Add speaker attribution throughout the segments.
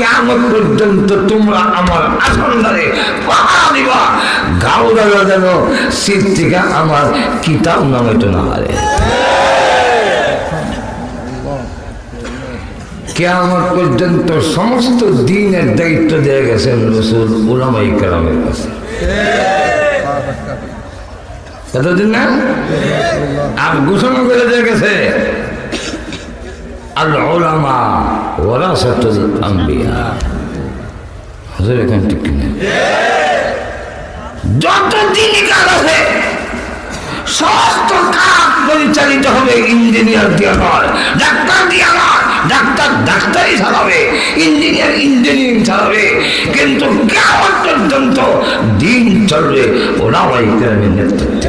Speaker 1: কেমন পর্যন্ত তোমরা আমার আসন ধরে দিবা। গাউদারা যেন শীত থেকে আমার কিতাব নামে তো না হারে কেমন পর্যন্ত সমস্ত দিনের দায়িত্ব দিয়ে গেছেন রসুল উলামাই কেরামের কাছে। এতদিন না? আর ঘোষণা করে দিয়ে গেছে আল ওলামা ওরাসাতুল আম্বিয়া। হুজুর, এখান ঠিক কিনা যত দিনই কাজ আছে, সমস্ত কাজ পরিচালিত হবে ইঞ্জিনিয়ার দিয়ে নয় ডাক্তার দিয়ে নয় ডাক্তার ডাক্তারই চালাবে ইঞ্জিনিয়ার ইঞ্জিনিয়ারিং চালাবে কিন্তু কেমন পর্যন্ত দিন চলবে ওরা ওই নেতৃত্বে।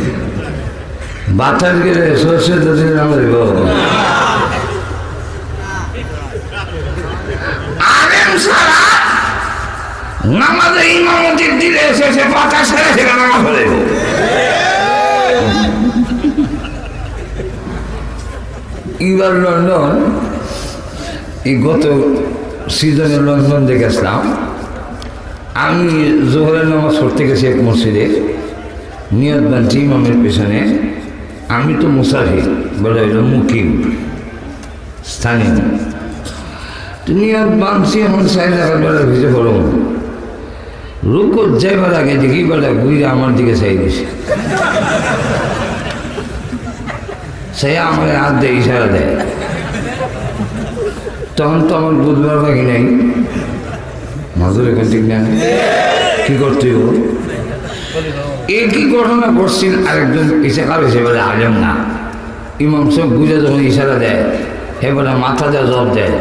Speaker 1: বাতাস গেলে এবার লন্ডন, এই গত সিজনে লন্ডন দেখেছিলাম আমি জোহরের নামাজ পড়তে গেছি এক মসজিদে। নিয়ত বানছি ইমামের পেছনে। আমি তো মুসাফির, বলে হইল মুকিম, স্থানীয়। তো নিয়ত বানছি এখন সাইড রাখার বেলা ভিজে পড়ো রুকো যাইবার আগে দেখি বেলা ঘুরে আমার দিকে চাই দিছে। সে আমার হাত দেয় ইশারা দেয়। তখন তো আমার বুধবার বাকি নাই। মাজুর এখান ঠিক কি করতে হইব একই ঘটনা করছিল আরেকজন ইসে কারও সে বলে আলেম না। ইমাম সব বুঝে যখন ইশারা দেয়, হে বলে মাথা দেয় জব দেয়।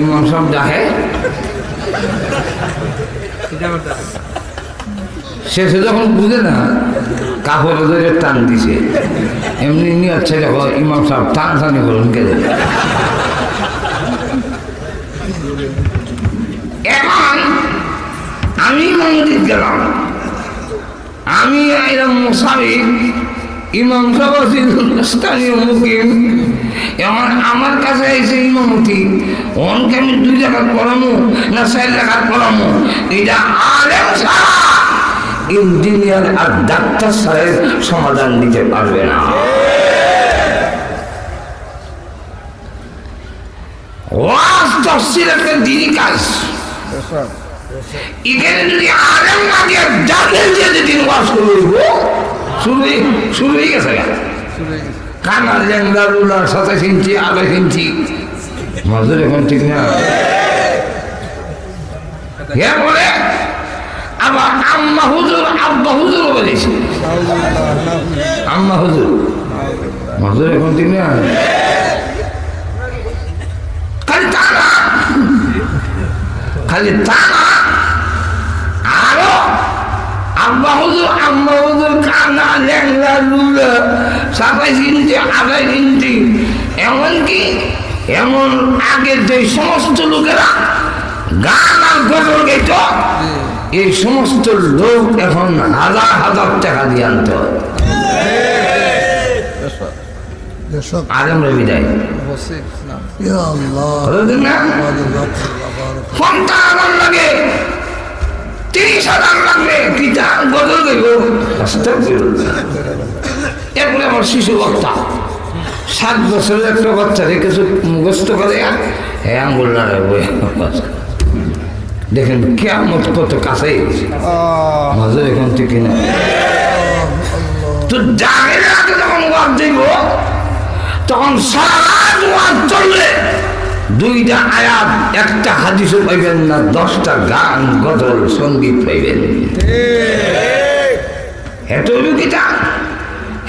Speaker 1: ইমাম সব ডাকে, শেষে যখন বুঝে না, কাপড় ধরে টান দিছে। এমনি নিয়ে ছেলে দেখো ইমাম সাহেব টান টানি করুন কেটে এখন আমি মন্দির গেলাম। আমি এরকম মোসাফির ইমাম স্থানীয় আমার কাছে এসে ইমামতি অনকে আমি দুই জায়গায় পড়ামো না চার জায়গায় পড়ামো? এটা আলেম ইঞ্জিনিয়ার আর ডাক্তার সাহেব সমাধান দিতে পারবে না। ওয়াজ তফসিল একটা দিনই কাজ। যদি শুরু হয়ে গেছে কানার ল্যাংলা রুলার সাতাশ ইঞ্চি আঠাশ ইঞ্চি মজুর এখন ঠিক না হ্যাঁ বলে আবার আম্মা হুজুর আব্বা হুজুর বলেছে আম্মা হুজুর মজুর এখন ঠিক না খালি খালি তা না আরও আব্বা হুজুর আম্মা হুজুর কানা ল্যাংলা লুলা সাতাইশ ইঞ্চি আঠাইশ ইঞ্চি। এমনকি এমন আগে যে সমস্ত লোকেরা গান আর গজল গেত এই সমস্ত লোক এখন হাজার হাজার টাকা দিয়ে আনতে হয়। আলমরা বিদায়। লাগে। তিরিশ হাজার লাগবে। পিতা গজল দেব? এরপরে আমার শিশু বক্তা। সাত বছরের একটা কিছু মুখস্থ করে? হ্যাঁ আঙ্গুল নাড়াবো দেখেন কেমন কত কাছে এখন থেকে না। তো যখন দিব তখন সারা রাত চলবে। দুইটা আয়াত, একটা হাদিসও পাইবেন না, দশটা গান, গজল, সংগীত পাইবেন। এত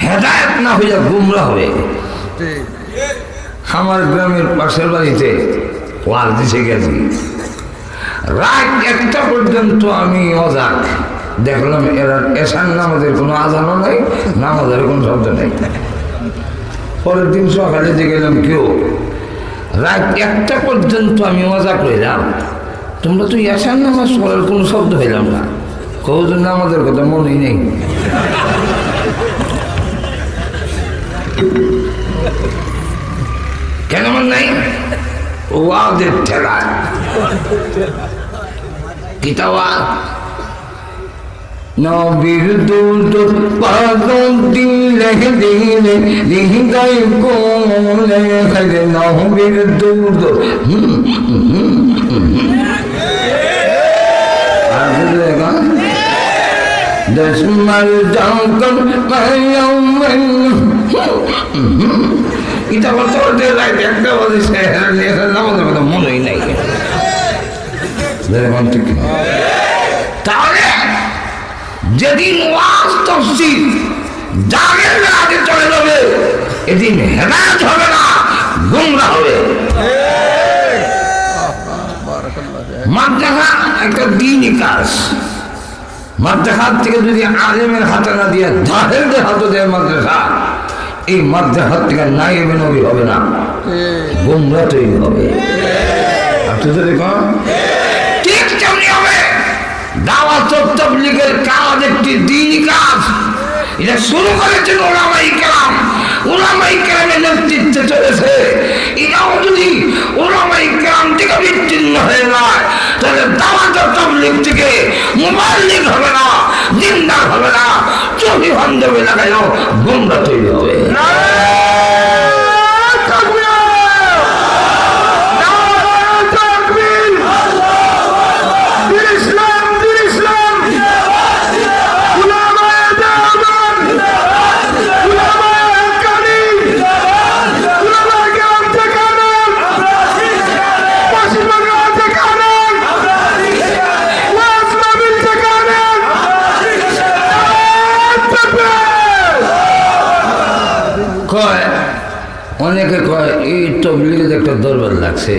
Speaker 1: হেদায়ত না হইয়া গুমরা হবে। আমার গ্রামের পাশের বাড়িতে ওয়াজ দিছে গেছি। রাত একটা পর্যন্ত আমি অজাক দেখলাম এরা এসান নামাজের কোনো আজানও নাই, নামাজের কোনো শব্দ নেই। পরের দিন সকালে যে গেলাম কেউ রাত একটা পর্যন্ত আমি মজা করলাম তোমরা তো এসান নামাজ পড়ার কোনো শব্দ হইলাম না। কৌজন নামাজের কথা মনেই নেই। কেন মন নাই? ওয়াদের ঠেলা কিতাবা নবীর দুধ পাগল দিলে দিলে দিগাই কোলে হরে নবীর বুঝলেগা দশমার জাঙ্কন মায়াম এটা বলতে বলতে রাইট একটা বলেছে আমাদের কথা মনেই নাই। তাহলে যেদিন ওয়াজ তফসিল জাগের আগে চলে যাবে এদিন হেদায়ত হবে না গুমরা হবে। মাদ্রাসা একটা দিনই কাজ। মাদ্রাসার থেকে যদি আলেমের হাতে না দিয়ে জাহেলদের হাতে দেয় মাদ্রাসা এই মাদ্রাসার থেকে নাইবে নবী হবে না গুমরা তৈরি হবে। আপনি তো দেখুন দাওয়াত তবলিগের কাজ একটি দিনই কাজ। এটা শুরু করেছেন ওলামাই কেরাম। ওলামাই কেরামের নেতৃত্বে চলেছে। এটাও যদি ওলামাই কেরাম থেকে বিচ্ছিন্ন হয়ে যায়, তাহলে দাওয়াত তবলিগ থেকে মোবাইল হবে না, দিনদার হবে না চবি বান্ধব এলাকায়ও গুমরা তৈরি হবে। কয় অনেকে কয়, এই তবলিগের একটা দরবার লাগছে।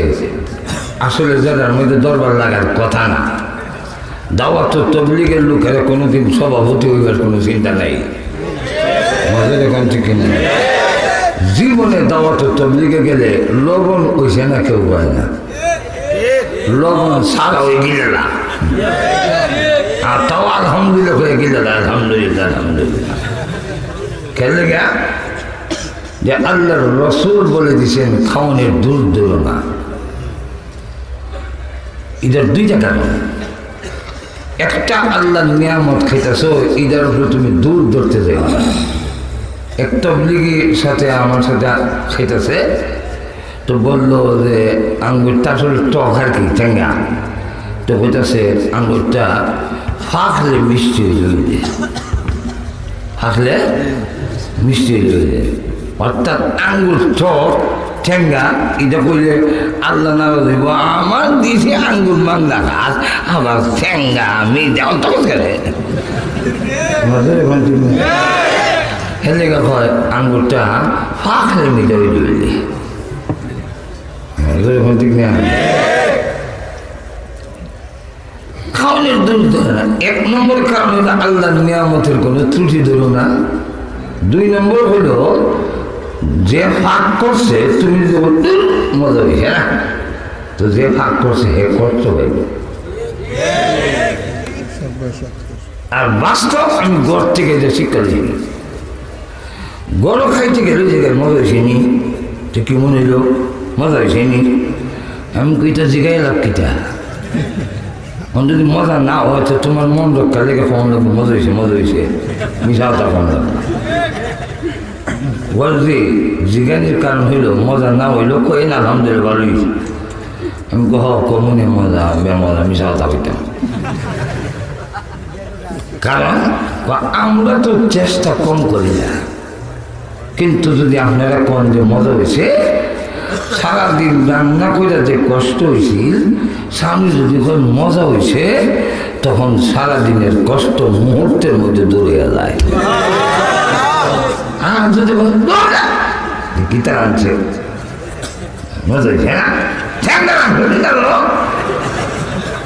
Speaker 1: আসলে যাদের মধ্যে দরবার লাগার কথা না, দাওয়াত তবলিগের লোকেরা কোনোদিন সভাপতি হইবার কোনো চিন্তা নাই। মজার এখন ঠিক জীবনে দাওয়াত তবলিগে গেলে লবণ ওইসে না কেউ কয় না। লবণ সারা হয়ে গেলে না। আর তাও আলহামদুলিল্লাহ হয়ে গেলে না, আলহামদুলিল্লাহ আলহামদুলিল্লাহ। খেলে গা যে আল্লাহর রসুল বলে দিছেন খাওয়ানের দূর দূর না। এটার দুইটা কারণ। একটা, আল্লাহর নিয়ামত খাইতেছ এটার উপরে তুমি দূর ধরতে যাই না। একটা লিগির সাথে আমার সাথে খাইতেছে, তো বলল যে, আঙ্গুরটা আসলে টক আর কি, ঠেঙ্গা। তো কইতাছে, আঙ্গুরটা ফাঁকলে মিষ্টি হয়ে যাবে ফাঁকলে মিষ্টি হয়ে যাবে অর্থাৎ আঙ্গুর টক ঠেঙ্গা এটা করলে আল্লাহ না দেব আমার দিছে আঙ্গুর মাংলা গাছ আমার ঠেঙ্গা আমি দেওয়া তো করে হেলে হয় আঙ্গুরটা হয়ে যাবে এখন খাওয়ানোর দূর ধরে না। এক নম্বর কারণ হলো আল্লাহর নিয়ামতের কোনো ত্রুটি ধরো না। দুই নম্বর হলো যে ফাঁক করছে তুমি যদি বলো, "ধুর, মজা হয়েছে না তো যে ফাঁক করছে হে কষ্ট আর বাস্তব আমি গড় থেকে যে শিক্ষা দিই গড় খাইতে গেলে যে মজা হয়েছে নি। তো কি মনে হইল? মজা হয়েছে নি। আমি কইটা জিগাই লাভ কিটা যদি মজা না হয় তো তোমার মন রক্ষা লেগে ফোন মজা হয়েছে মজা হয়েছে। মিশাও তা ফোন লাগবে? বলছি জিজ্ঞানির কারণ হইল, মজা না হইল, কই না, আলহামদুলিল্লাহ ভালো হয়েছে আমি কহ, কমনে মজা মিশাও তা হইতাম। কারণ আমরা তো চেষ্টা কম করি না। কিন্তু যদি আপনারা কোন যে মজা হয়েছে সারাদিন রান্না করে যে কষ্ট হয়েছিল স্বামী যদি মজা হয়েছে তখন সারাদিনের কষ্ট মুহূর্তের মধ্যে দূরে যায়। আর যদি দৌড়া আনছে মজা হয়েছে না ঠ্যাংটা রাখল ঠিক আছে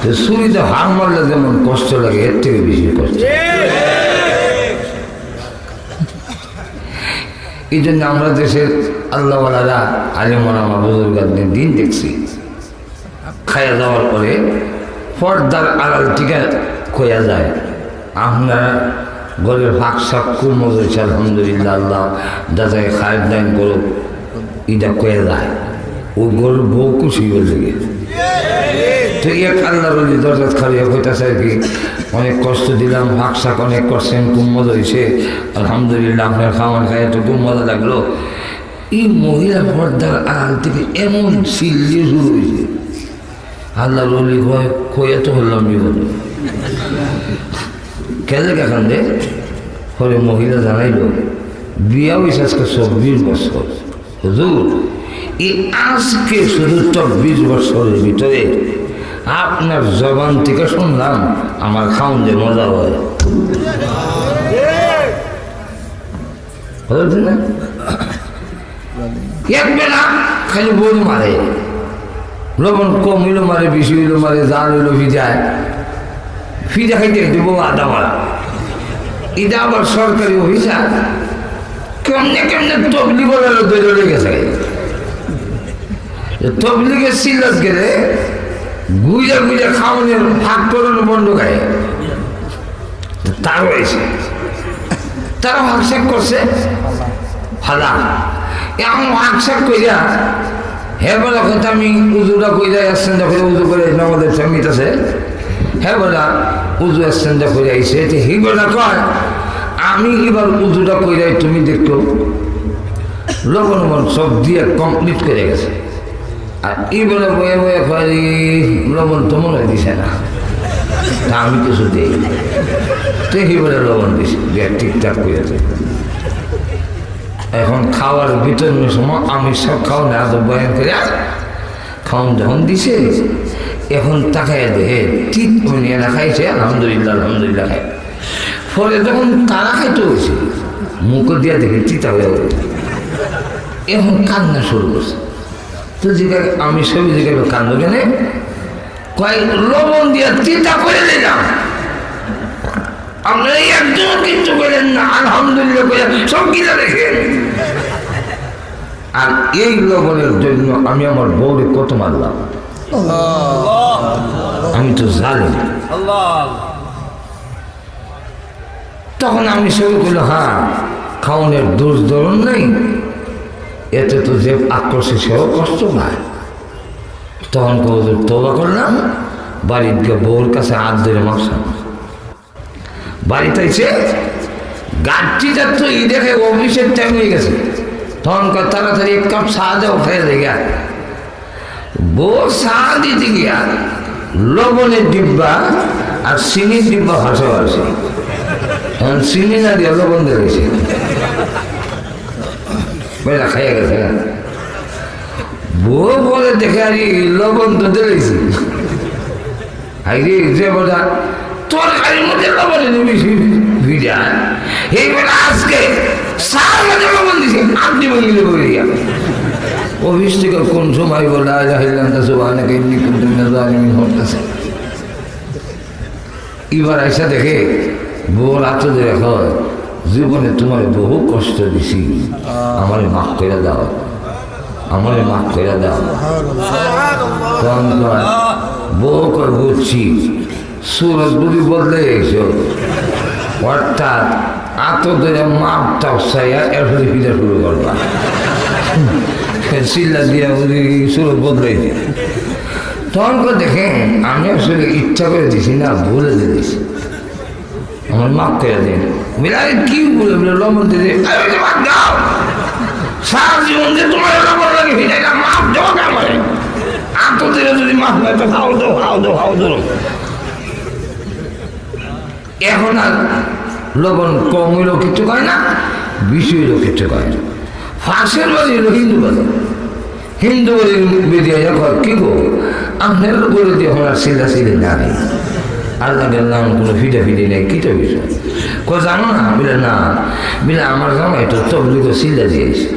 Speaker 1: তো শুনিতে হার মারলে যেমন কষ্ট লাগে এর থেকে বেশি কষ্ট এই জন্য আমরা দেশের আল্লাহওয়ালারা আলিমরা আমার দিন দেখছি খাইয়া যাওয়ার পরে পর্দার আড়াল থেকে খোয়া যায় আপনারা ঘরের ফাঁক খুব মজা হয়েছে, আলহামদুলিল্লাহ, আল্লাহ যাতে খায়ের দান করো এটা কয়ে যায় ও গরুর বউ হয়ে লেগে তো কি, অনেক কষ্ট দিলাম ফাঁক শাক অনেক করছেন মজা হয়েছে। আলহামদুলিল্লাহ, আপনার খাওয়ান তো খুব মজা লাগল। এই মহিলা পর্দার আড়াল থেকে এমন অলি হয় খোয়া তো হলাম কেলে কেখান দে? পরে মহিলা জানাইল, বিয়া হয়েছে আজকে চব্বিশ বছর। হুজুর, এই আজকে শুধু চব্বিশ বছরের ভিতরে আপনার জবান থেকে শুনলাম আমার খাউন যে মজা হয়। না? খালি বই মারে, লবণ কম হইল মারে, বেশি হইল মারে জাল হইল ভিজায় ফিজা খাইতে দেবো আদা মারা এটা আবার সরকারি অফিসার। কেমনে কেমনে তবলি বলে দৈরে গেছে? তবলিগের সিল্লাস গেলে গুইজা গুইজা খাওয়ানোর ভাগ করানো বন্ধ খায় তার হয়েছে। তারা ভাগসাক করছে। ফালা এমন ভাগসাক কইরা হ্যাঁ বলা কথা আমি উজুটা কইরা আসছেন যখন উজু করে আমাদের ফ্যামিলি আছে। হ্যাঁ বলা উজু আসছেন যখন আইসে হি বলা কয়, আমি এবার উজুটা কইরাই তুমি দেখো লবণ লবণ সব দিয়ে কমপ্লিট করে গেছে। আর এই বলে বয়ে বয়ে খালি লবণ তো মনে দিছে না। তা আমি কিছু দিই তো এই বলে লবণ দিছি, দিয়ে ঠিকঠাক করে এখন খাওয়ার ভিতরের সময় আমি সব খাও না তো বয়ান করে খাওয়ান যখন দিছে এখন তাকায় দেখে ঠিক নিয়ে না খাইছে, আলহামদুলিল্লাহ আলহামদুলিল্লাহ খাই ফলে যখন তারা খাইতে হয়েছে, মুখ দিয়ে দেখে চিতা হয়ে এখন কান্না শুরু করছে। তো জিজ্ঞাসা আমি সবই জিজ্ঞাসা কান্দ কেন কয়েক লবণ দিয়ে চিন্তা করে দিলাম। আপনারা একজন কিচ্ছু করেন না, আলহামদুলিল্লাহ সব কিনা দেখেন। আর এই লবণের জন্য আমি আমার বউরে কত মারলাম। আমি তো জানি। তখন আমি করল হ্যাঁ খাওয়ানোর দোষ ধরুন নেই। এতে তো যে আকর্ষে সেও কষ্ট পায়। তখন কৌজুর তোবা করলাম, বাড়ির গিয়ে বউর কাছে হাত ধরে মাপসাম। বাড়িতে এসে গাছটিটা তো ই দেখে অফিসের টাইম হয়ে গেছে। তখন তাড়াতাড়ি এক কাপ চা দাও, খেয়ে দেখে দিতে গিয়া লবণের ডিব্বা আর চিনির ডিব্বা ভাসা আছে এখন চিনি না লবণ বেলা খাইয়া গেছে। বউ বলে দেখে আর লবণ তো আরে যে বোঝা তোর গাড়ির মধ্যে লবণ বেশি ভিজা এই বেলা আজকে সার মধ্যে লবণ দিছে আপনি বলে গিয়া অফিস থেকে কোন সময় বলে আজ হাইলাম তা সব অনেকে এমনি কিন্তু এবার আইসা দেখে বউ রাতে দেখো জীবনে তোমার বহু কষ্ট দিছি। আমার মাফ করে দাও। আমার মাফ করে দাও। তখন কয়, বউ কর বুঝছি সুরজ বুড়ি বদলে গেছো। অর্থাৎ আত ধরে মাপ টাপ চাইয়া এরপরে ফিরে শুরু করবা। চিল্লা দিয়া বুঝি সুরজ বদলে দিয়ে তখন করে দেখেন আমি আসলে ইচ্ছা করে দিছি না ভুলে দিয়েছি আমার মাফ করে দিন। মিলাই কি বলে বলে লবণ দিয়ে দিয়ে, "আরে ওকে বাদ দাও। সারা জীবন যে তোমার লবণ লাগে আত্মদিনে যদি মাফ হয় তো খাও দো খাও দো খাও দো এখন আর লবণ কম হইলেও কিছু কয় না বেশি হইলেও কিছু কয় না। ফাঁসের হইল হিন্দু বাড়ি হিন্দু বাড়ির বেরিয়ে যখন কি গো? আপনার বলে দিয়ে আর সিলা সিলে না নেই আল্লাহ নাম কোনো ফিটে ফিটে নেই কিটা বিষয়? কো জানো না? বলে না। বলে আমার জামাই তো তবলিগ সিলে দিয়েছে।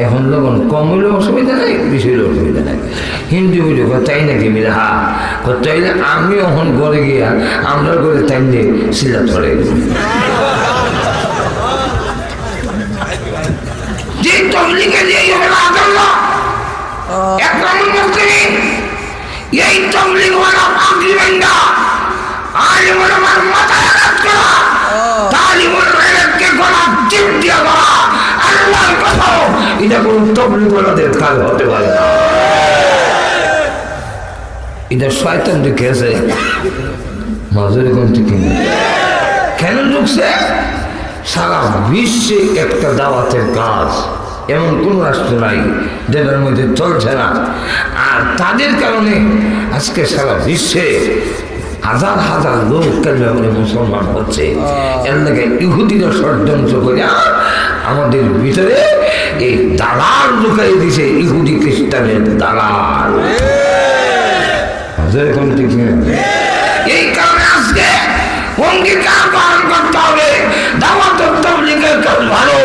Speaker 1: এখন লোকন কম হইলেও অসুবিধা নেই বেশি হইলেও অসুবিধা নেই। হিন্দু হইলে তাই নাকি? মিলে হা। কয়, তাইলে আমি এখন ঘরে গিয়া আমরা করে তাই দিয়ে সিলা ধরে কাজ হতে পারে এটা শয়তান ঢুকেছে মাজুরি কোন ঠিক কেন ঢুকছে সারা বিশ্বে একটা দাওয়াতের কাজ এমন কোন রাষ্ট্র নাই যেটার মধ্যে চলছে না। আর তাদের কারণে আজকে সারা বিশ্বে হাজার হাজার লোক কেন্দ্রে মুসলমান হচ্ছে। এর লাগে ইহুদিরা ষড়যন্ত্র করে আমাদের ভিতরে এই দালাল ঢুকাই দিছে ইহুদি খ্রিস্টানের দালাল। এই কারণে আজকে অঙ্গীকার পালন করতে হবে। দাওয়াত ভালো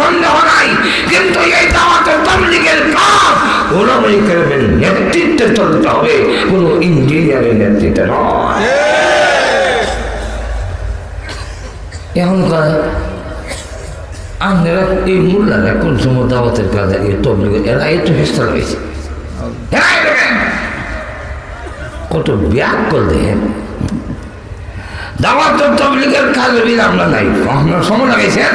Speaker 1: সন্দেহ নাই। কিন্তু এই দাওয়াত তবলিগের কাজ ওলামাই কেরামের নেতৃত্বে চলতে হবে। কোনো ইঞ্জিনিয়ারের নেতৃত্বে নয়। এখনকার আপনারা এই মোল্লারা কোন সময় দাওয়াতের কাজে এই তবলিগ এরা একটু চেষ্টা রয়েছে কত ব্যাগ করে দেখেন। দাওয়াত তবলিগের কাজ বিল আমরা নাই। আপনার সময় লাগাইছেন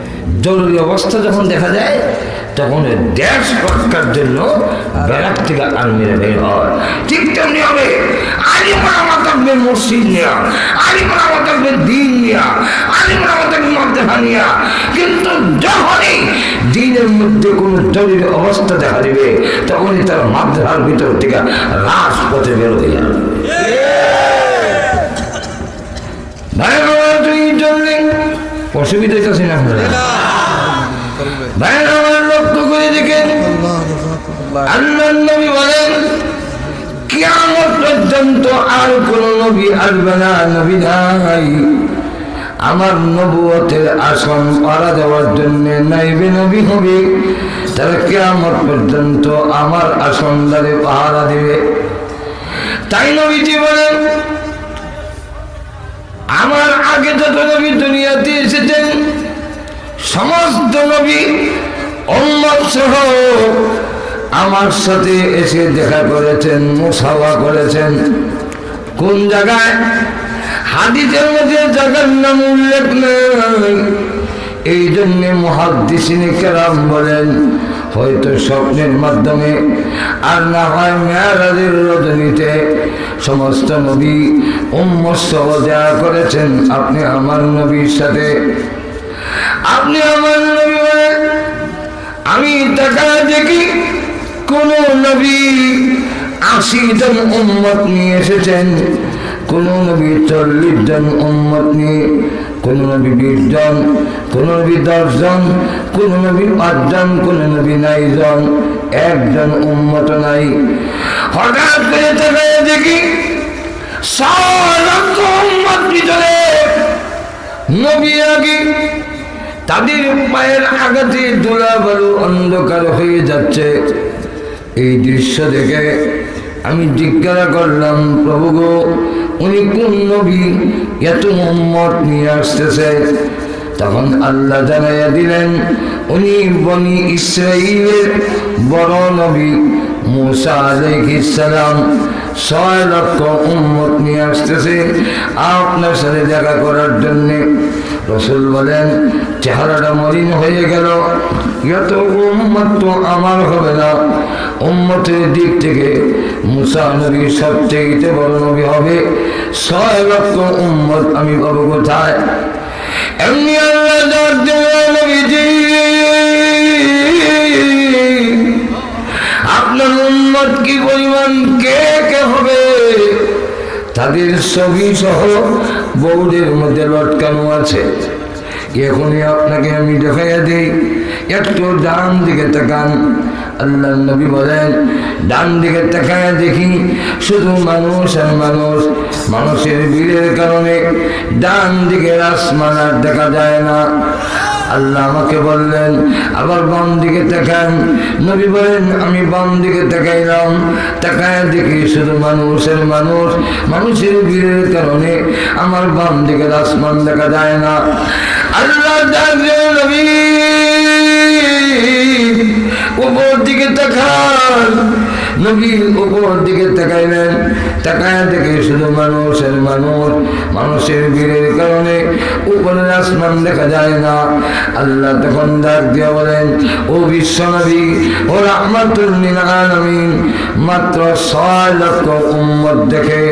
Speaker 1: জরুরি অবস্থা যখন দেখা যায় তখন দেশ রক্ষার জন্য ব্যারাক থেকে আর্মিরা বের হয়। ঠিক তেমনি হবে। আলিমরা মাতাবের মসজিদ নেওয়া আলিমরা মাতাবের দিন নেওয়া আলিমরা মাতাবের মাদ্রাসা নেওয়া কিন্তু যখনই দিনের মধ্যে কোনো জরুরি অবস্থা দেখা দিবে তখনই তার মাদ্রাসার ভিতর থেকে রাজপথে বের হয়ে যাবে। ভাই বাবা, তুই চললি অসুবিধা আছে না। আমার লক্ষ্য করে দেখেন আর আমার নবুয়তের আসন পাড়া দেওয়ার জন্য নাইবে নবী হবে। তারা কিয়ামত পর্যন্ত আমার আসন দ্বারে পাহারা দেবে। তাই নবীজি বলেন আমার আগে যত নবী দুনিয়াতে এসেছেন, সমস্ত নবী সহ আমার সাথে এসে দেখা করেছেন, মুসাফা করেছেন। কোন জায়গায়? হাদিসের মধ্যে জায়গার নাম উল্লেখ নেই। এই জন্যে মহাদিসিনী কেরাম বলেন হয়তো স্বপ্নের মাধ্যমে আর না হয় মেয়ারাজের রজনীতে। সমস্ত নবী উম্মত সহ করেছেন, আপনি আমার নবীর সাথে। আপনি আমার নবী আমি টাকা দেখি কোন নবী আশি জন উম্মত নিয়ে এসেছেন, কোন নবী চল্লিশ জন উম্মত নিয়ে কোন নবী বিশ জন কোন নবী দশ জন কোন নবী পাঁচজন, কোন নবী নাই জন একজন উম্মত নাই। হঠাৎ করে তাকায় দেখি তাদের অন্ধকার হয়ে যাচ্ছে। এই দৃশ্য দেখে আমি জিজ্ঞাসা করলাম, প্রভু গো উনি কোন নবী এত মোহাম্মত নিয়ে আসতেছে। তখন আল্লাহ জানাইয়া দিলেন, উনি বনি ইসরাইলের বড় নবী মুসা আলাইহিস সালাম। ছয় লক্ষ উম্মত নিয়ে আসতেছে আপনার সাথে দেখা করার জন্যে। রসুল বলেন, চেহারাটা মলিন হয়ে গেল। তো আমার হবে না। দিক থেকে মুসা হবে। আমি কোথায়? এমনি নবীজি। উম্মত কি পরিমাণ কে কে হবে? তাদের ছবি সহ বৌদের মধ্যে লটকানো আছে। এখনই আপনাকে আমি দেখাইয়া দিই। একটু ডান দিকে তাকান আল্লাহ নবী বলেন, ডান দিকে তাকায় দেখি শুধু মানুষ আর মানুষ, মানুষের ভিড়ের কারণে ডান দিকে আসমান আর দেখা যায় না। আল্লাহ আমাকে বললেন, আবার বাম দিকে তাকান। নবী বলেন, আমি বাম দিকে তাকাইলাম, তাকায় দেখি শুধু মানুষের মানুষ, মানুষের ভিড়ের কারণে আমার বাম দিকে আসমান দেখা যায় না। আল্লাহ ডাকলেন নবী। উপর দিকে তাকান। নবী উপর দিকে তাকাইলেন। তাকায় দেখে শুধু মানুষের মানুষ, মানুষের ভিড়ের কারণে উপরের আসমান দেখা যায় না আল্লাহ তখন ডাক দিয়ে বলেন, ও বিশ্বনবী ও রহমাতুল্লিল আলামিন, মাত্র ছয় লক্ষ উম্মত দেখে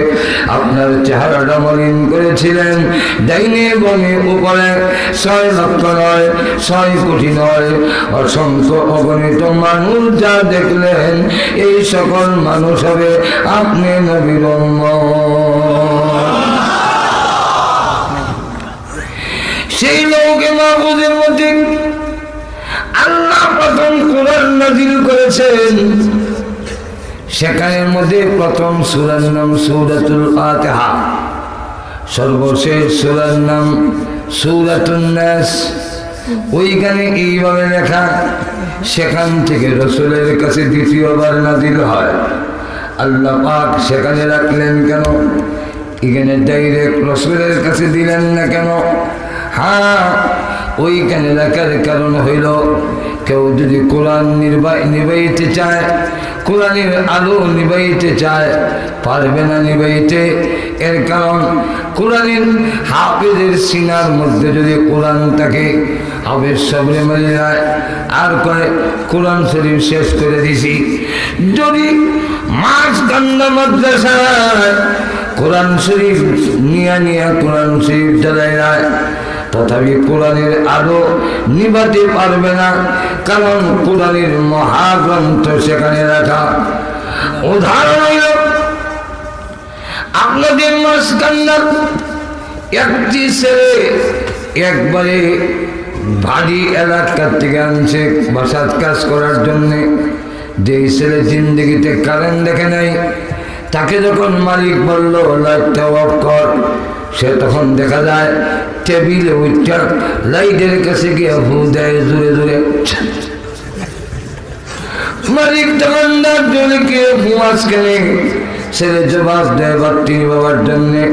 Speaker 1: আপনার চেহারাটা মলিন করেছিলেন ডাইনে বনে উপরে ছয় লক্ষ নয়, ছয় কোটি নয় অসংখ্য অগণিত মানুষ যা দেখলেন, এই সকল মানুষ হবে আপনি উম্মত। সেই লোকে মাহবুদের মধ্যে আল্লাহ প্রথম কোরআন নাজিল করেছেন। সেখানের মধ্যে প্রথম সুরার নাম সুরাতুল ফাতিহা। সর্বশেষ সুরার নাম সুরাতুল নাস। ওইখানে এইভাবে লেখা, সেখান থেকে রসুলের কাছে দ্বিতীয়বার নাজিল হয়। আল্লাহ পাক সেখানে রাখলেন কেন? এখানে ডাইরেক্ট রসুলের কাছে দিলেন না কেন? হ্যাঁ ওইখানে রাখার কারণ হইল, কেউ যদি কোরআন নির্বাহ, নিবাইতে চায়, কোরআনের আলো নিবাইতে চায়, পারবে না নিবাইতে। এর কারণ, কোরআনের হাফেজের সিনার মধ্যে যদি কোরআন থাকে, হাফেজ সবরে মেলে যায়, আর করে কোরআন শরীফ শেষ করে দিছি। যদি মাছ কান্দা মাদ্রাসায় কোরআন শরীফ নিয়া নিয়া কোরআন শরীফ চালায় যায় তথাপি কোরআনের আলো নিভাতে পারবে না, কারণ কোরআনের মহাগ্রন্থ সেখানে রাখা। উদাহরণ হইল আপনাদের মাঝখান্ডার একটি ছেলে একবারে ভারী এলাকার থেকে আনছে বাসাত কাজ করার জন্যে। যেই ছেলে জিন্দগিতে কারেন্ট দেখে নাই, তাকে যখন মালিক বলল, লাইটটা অফ কর। সে তখন দেখা যায় টেবিলে উঠটা লাইটের কাছে গিয়ে ভু দেয় জুড়ে জুড়ে মালিক ডাক জোরে কে ফুমাস কেনে ছেলে জবাব দেয় বাত্তি বাবার জন্যে।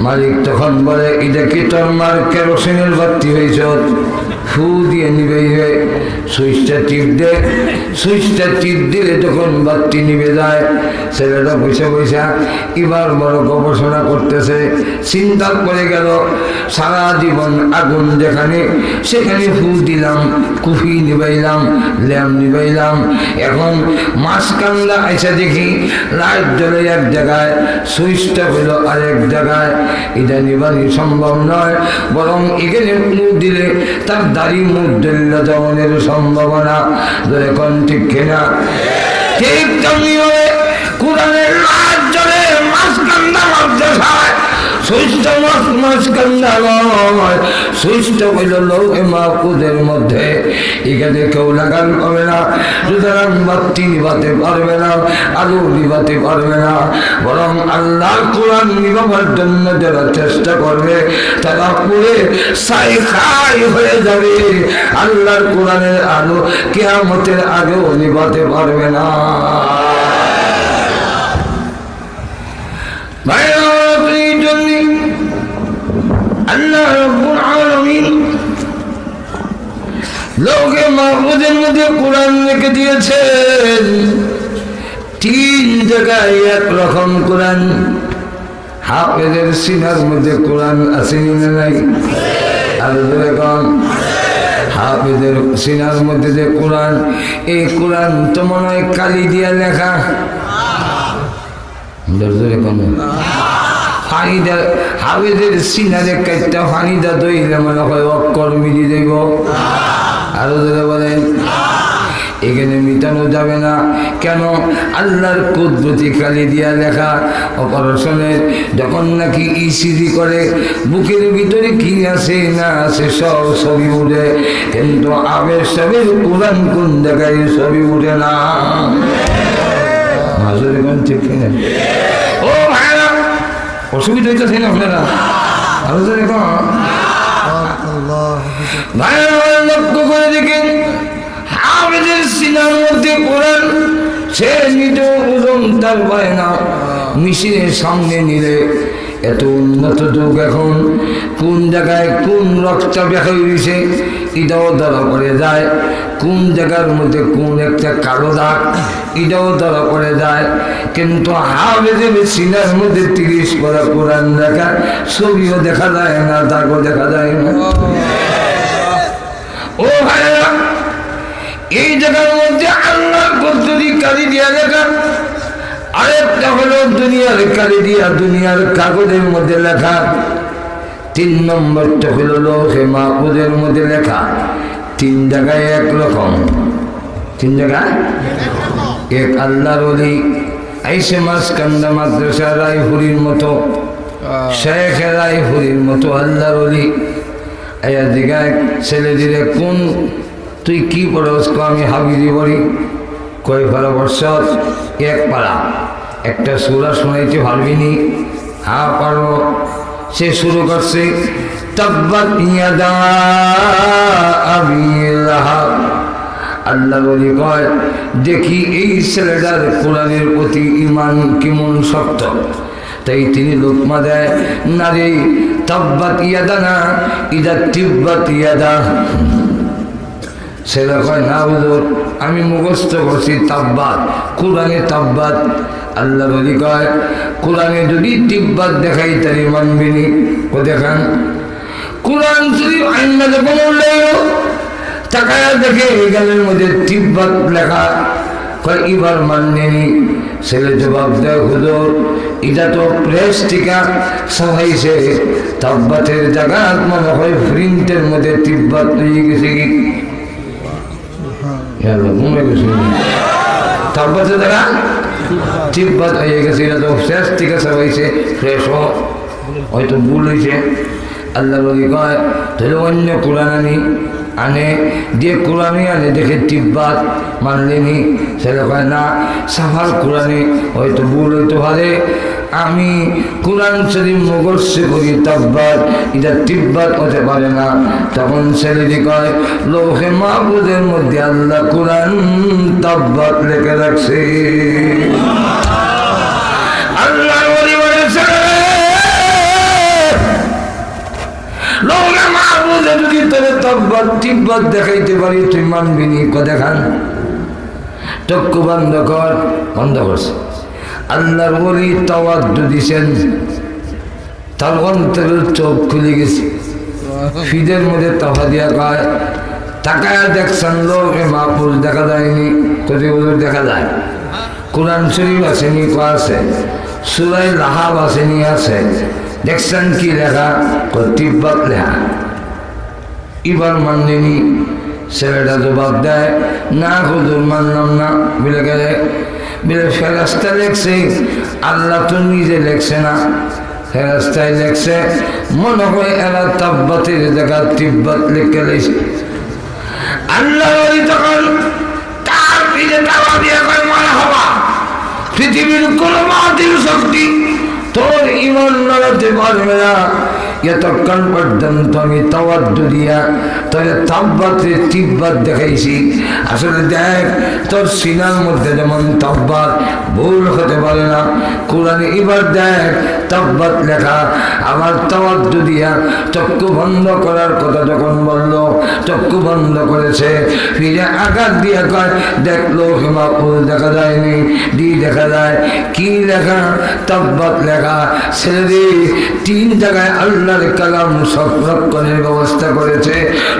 Speaker 1: মালিক তখন বলে, এটা কি তোর মার কেরোসিনের বাত্তি হয়েছ? ফু দিয়ে নিবে সুইচটা টিপ দে। সুইচটা টিপ দিলে তখন বাত্তি নিবে যায়, ছেলেটা বসে বসে এবার বড় গবেষণা করতেছে। চিন্তা করে গেল, সারা জীবন আগুন যেখানে, সেখানে ফু দিলাম, কুফি নিবাইলাম ল্যাম্প নিবাইলাম এখন মাঝকান্দা এসে দেখি লাইট জ্বলে এক জায়গায়, সুইচটা হলো আরেক জায়গায়। এটা নিবানি সম্ভব নয়, বরং এখানে মুখ দিলে তার দাড়ি মুখ যাওয়ানের সম্ভাবনা এখন ঠিক কিনা? ঠিক কোরআনের লাইট জ্বলে মাঝকান্দা মাদ্রাসায় নয়। সুইষ্ট হইল লৌহে মাহফুজের মধ্যে। এখানে কেউ লাগান পাবে না। সুতরাং বাতি নিবাতে পারবে না, আলু নিবাতে পারবে না। বরং আল্লাহর কোরআন নিবাবার জন্য যারা চেষ্টা করবে, তারা পুরে সাই খাই হয়ে যাবে। আল্লাহর কোরআনের আলো কেয়ামতের আগেও নিবাতে পারবে না। জন্য আল্লাহ রব্বুল আলামিন লোকে মাহবুদের মধ্যে কোরআন রেখে দিয়েছেন। তিন জায়গায় এক রকম কোরআন। হাফেজের সিনার মধ্যে কোরআন আসেনি না নাই? আর হাফেজের সিনার মধ্যে যে কোরআন, এই কোরআন তো মনে হয় কালি দিয়া লেখা। জোরে জোরে ফানিদা হাফেজের সিনারে কাইটা ফানিদা দইলে মনে হয় অক্ষর মিলি দেব আরও ধরে বলেন। এখানে মিটানো যাবে না। কেন? আল্লাহর কুদরতি কালি দিয়া লেখা অপারেশনের যখন নাকি ইসিজি করে, বুকের ভিতরে কি আছে না আছে সব ছবি উঠে। কিন্তু আবের সবের কোরআন কোন জায়গায় ছবি উঠে না? হাজুর এখন ঠিক কিনা? অসুবিধা হয়েছে সেই আপনারা। আরও আমার লক্ষ্য করে দেখেন হাফেজের সিনার মধ্যে পড়েন সে নিজেও ওজন তার পায় না মেশিনের সামনে নিলে এত উন্নত যুগ এখন। কোন জায়গায় কোন রক্ত দেখা হয়েছে এটাও ধরা পড়ে যায়। কোন জায়গার মধ্যে কোন একটা কালো দাগ, এটাও ধরা পড়ে যায়। কিন্তু হাফেজের সিনার মধ্যে তিরিশ করা কোরআন দেখা ছবিও দেখা যায় না, দাগও দেখা যায় না। ও ভাইরা এই জায়গার মধ্যে আল্লাহর পদ্ধতি কালি দিয়া লেখা, আরেকটা হলো দুনিয়ার কালি দিয়া দুনিয়ার কাগজের মধ্যে লেখা। তিন নম্বরটা হলো লোহে মাহফুজের মধ্যে লেখা। তিন জায়গায় একরকম তিন জায়গায়? এক আল্লাহর অলি আইসে মাস কান্দা মাদ্রাসা রায়পুরীর মতো। শেখ রায়পুরীর মতো আল্লাহর অলি আয়া দিঘায় ছেলে দিলে, কোন? তুই কি পড়স? আমি হাবিজি পড়ি। কয় বারো বছর এক পাড়া একটা সুরা শোনাইতে পারবিনি হ্যাঁ পারো সে শুরু করছে আল্লাহ বলি, কয়, দেখি এই ছেলেটার কোরআনের প্রতি ইমান কেমন শক্ত? তাই তিনি লোকমা দেয়, না রে, তাব্বাত ইয়াদা না ইদা তিব্বাত ইয়াদা। ছেলে কয় না হুজুর আমি মুখস্থ করছি তাব্বাত। কোরআনে তাব্বাত। আল্লাহ বলি কয়, কোরআনে যদি তিব্বাত দেখাই তারি মানবিনি ও দেখান। কোরআন শরীফ আইনা যখন উঠলেও তাকায়া দেখে এই গানের মধ্যে তিব্বত লেখা। কয়, এবার মানলেনি ছেলে জবাব দেয়, হুজুর, এটা তো প্রেস টিকা। সবাইছে তাব্বাতের জায়গা মনে হয় প্রিন্টের মধ্যে তিব্বত হয়ে গেছে ঘুমে গেছে তাব্বাতের জায়গা তিব্বত হয়ে গেছে, এটা তো শেষ টিকা সবাইছে ফ্রেশ হয়তো ভুল হয়েছে। আল্লাহ বলি কয় তাহলে অন্য কোরআন আনি, আনে, দিয়ে কোরআনই আনে, দেখে তিব্বাত মানলেনি ছেলে কয়, না, সাফার কোরআনে হয়তো ভুল হইতে পারে আমি কোরআন শরীফ মুখস্থ করি, তাব্বাত, এটা তিব্বাত হতে পারে না। তখন ছেলেটি কয়, লোহে মাহবুদের মধ্যে আল্লাহ কোরআন তাব্বাত লেখে রাখছে। তব্বত দেখাইতে পারি, তুই মানবি নি? চক্ষু বন্ধ কর, বন্ধ করছে। আল্লাহর বলি তাওয়াদ্দু দিছেন। তার অন্তরের চোখ খুলে গেছে। ফিদের মধ্যে তাফা দিয়া কয়, তাকায় দেখছেন লোক এ মাহফুজ দেখা যায়নি ওদের দেখা যায়। কোরআন শরীফ আসেনি কো আছে? সুরাই লাহাব আসেনি, আছে। দেখছেন কি লেখা? তিব্বত লেখা। এবার মানলেনি ছেলেটা জবাব দেয়, না হুজুর, মানলাম না। বলে গেলে ফেরাস্তা লেখছে, আল্লাহ তো নিজে লেখছে না। ফেরাস্তায় লেখছে, মনে হয় এরা তাব্বাতের জায়গা তিব্বত লিখে লেছে আল্লাহ তখন তার পিঠে টাকা দিয়ে মনে হবা। পৃথিবীর কোন মাটির শক্তি তোর ইমান লড়াতে পারবে না। এতক্ষণ পর্যন্ত আমি তাওয়াদ্দু দিয়া তোরে তাব্বাতে তিব্বাত দেখাইছি। আসলে দেখ, তোর সিনার মধ্যে যেমন তাব্বাত ভুল হতে পারে না। কোরআনে এবার দেখ তাব্বাত লেখা, আমার তাওয়াদ্দু দিয়া চক্ষু বন্ধ করার কথা যখন বলল, চক্ষু বন্ধ করেছে। ফিরে আঘাত দিয়ে কয় দেখল হেমা ফুল দেখা যায়নি ডি দেখা যায়। কি লেখা? তাব্বাত লেখা ছেলে তিন জায়গায় আল্লাহর কালাম সংরক্ষণের ব্যবস্থা করেছে।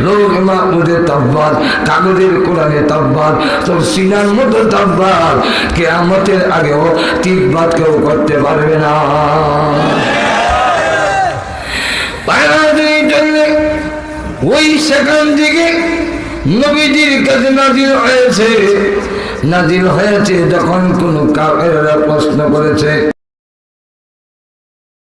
Speaker 1: লোক মাহমুদের তাব্বাত কাগজের কোরআনে তাব্বাত তোর সিনার মতো তাব্বাত কে আমতের আগেও তিব্বাত কেউ করতে পারবে না। ওই সেখান থেকে নবীজির কাছে নাজিল হয়েছে। নাজিল হয়েছে যখন কোনো কাফেররা প্রশ্ন করেছে